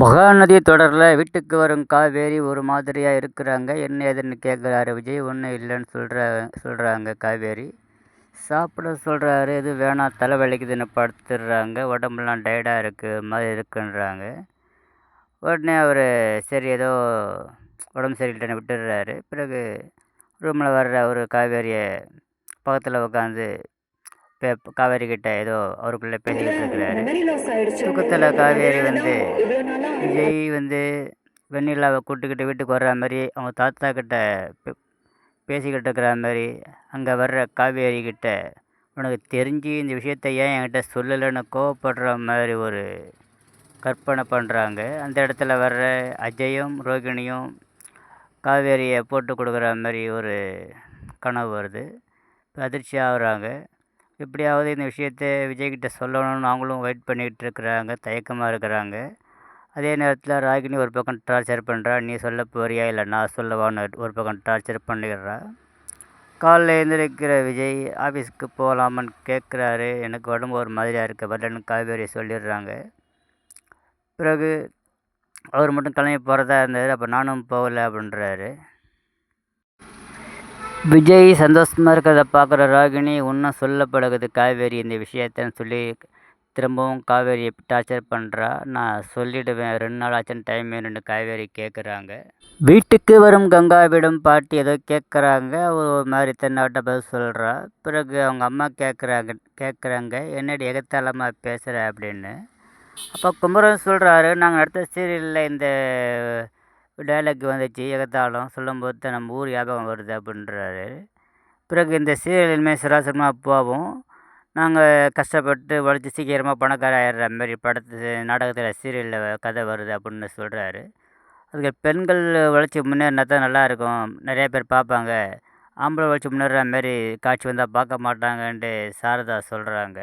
மகாநதி தொடரில் வீட்டுக்கு வரும் காவேரி ஒரு மாதிரியாக இருக்கிறாங்க. என்ன ஏதுன்னு கேட்குறாரு விஜய். ஒன்றும் இல்லைன்னு சொல்கிற சொல்கிறாங்க காவேரி. சாப்பிட சொல்கிறாரு எது வேணாம் தலை வலிக்குதுன்னு படுத்துடுறாங்க. உடம்புலாம் டயர்டாக இருக்குது மாதிரி இருக்குன்றாங்க. உடனே அவர் சரி ஏதோ உடம்பு சரியில்லைன்னு விட்டுடுறாரு. பிறகு ரூமில் வர்ற ஒரு காவேரியை பக்கத்தில் உட்காந்து காவேரி கிட்ட ஏதோ அவருக்குள்ளே பேசிக்கிட்டு இருக்கிறாரு. தூக்கத்தில் காவேரி வந்து விஜய் வந்து வெண்ணிலாவை கூட்டுக்கிட்டு வீட்டுக்கு வர்ற மாதிரி அவங்க தாத்தா கிட்ட பேசிக்கிட்டு இருக்கிற மாதிரி அங்கே வர்ற காவேரி கிட்ட உனக்கு தெரிஞ்சு இந்த விஷயத்த ஏன் என்கிட்ட சொல்லலைன்னு கோவப்படுற மாதிரி ஒரு கற்பனை பண்ணுறாங்க அந்த இடத்துல வர்ற அஜயும் ரோகிணியும் காவேரியை போட்டு கொடுக்குற மாதிரி ஒரு கனவு வருது. அதிர்ச்சி ஆகுறாங்க எப்படியாவது இந்த விஷயத்த விஜய்கிட்ட சொல்லணும்னு அவங்களும் வெயிட் பண்ணிக்கிட்டு இருக்கிறாங்க தயக்கமாக இருக்கிறாங்க. அதே நேரத்தில் ராகினி ஒரு பக்கம் டார்ச்சர் பண்ணுறா நீ சொல்ல போறியா இல்லை நான் சொல்லவான்னு ஒரு பக்கம் டார்ச்சர் பண்ணிடுறா. காலைல எழுந்திருக்கிற விஜய் ஆஃபீஸ்க்கு போகலாமான்னு கேட்குறாரு எனக்கு உடம்பு ஒரு மாதிரியாக இருக்குது வரலன்னு காவேரி சொல்லிடுறாங்க. பிறகு அவர் மட்டும் கிளம்பி போகிறதா இருந்தார் அப்போ நானும் போகல அப்படின்றாரு. விஜய் சந்தோஷமாக இருக்கிறத பார்க்குற ராகினி இன்னும் சொல்லப்படுகிறது. காவேரி இந்த விஷயத்தன்னு சொல்லி திரும்பவும் காவேரியை டார்ச்சர் பண்ணுறா நான் சொல்லிவிடுவேன் ரெண்டு நாள் ஆச்சுன்னு டைம் வேணும்னு காவேரி கேட்குறாங்க வீட்டுக்கு வரும் கங்காவிடம் பாட்டி ஏதோ கேட்குறாங்க அவர் ஒரு மாதிரி தென்னாட்ட பதில் சொல்கிறா பிறகு அவங்க அம்மா கேட்குறாங்க கேட்குறாங்க என்னடி எகத்தாளமாக பேசுகிற அப்படின்னு. அப்போ குமரன் சொல்கிறாரு நாங்கள் நடத்த சீரியலில் இந்த டைலாக் வந்துச்சு எகத்தாளம் சொல்லும்போது தான் நம்ம ஊர் ஞாபகம் வருது அப்படின்றாரு. பிறகு இந்த சீரியலுமே இனிமேல் சராசரமாக போகும். நாங்கள் கஷ்டப்பட்டு உழைச்சி சீக்கிரமாக பணக்கார ஆயிடுற மாதிரி படத்து நாடகத்தில் சீரியலில் கதை வருது அப்படின்னு சொல்கிறாரு அதுக்கு பெண்கள் உழைச்சி முன்னேறினா தான் நல்லாயிருக்கும் நிறையா பேர் பார்ப்பாங்க. ஆம்பளை உழைச்சி முன்னேறுற மாதிரி காட்சி வந்தால் பார்க்க மாட்டாங்கன்ட்டு சாரதா சொல்கிறாங்க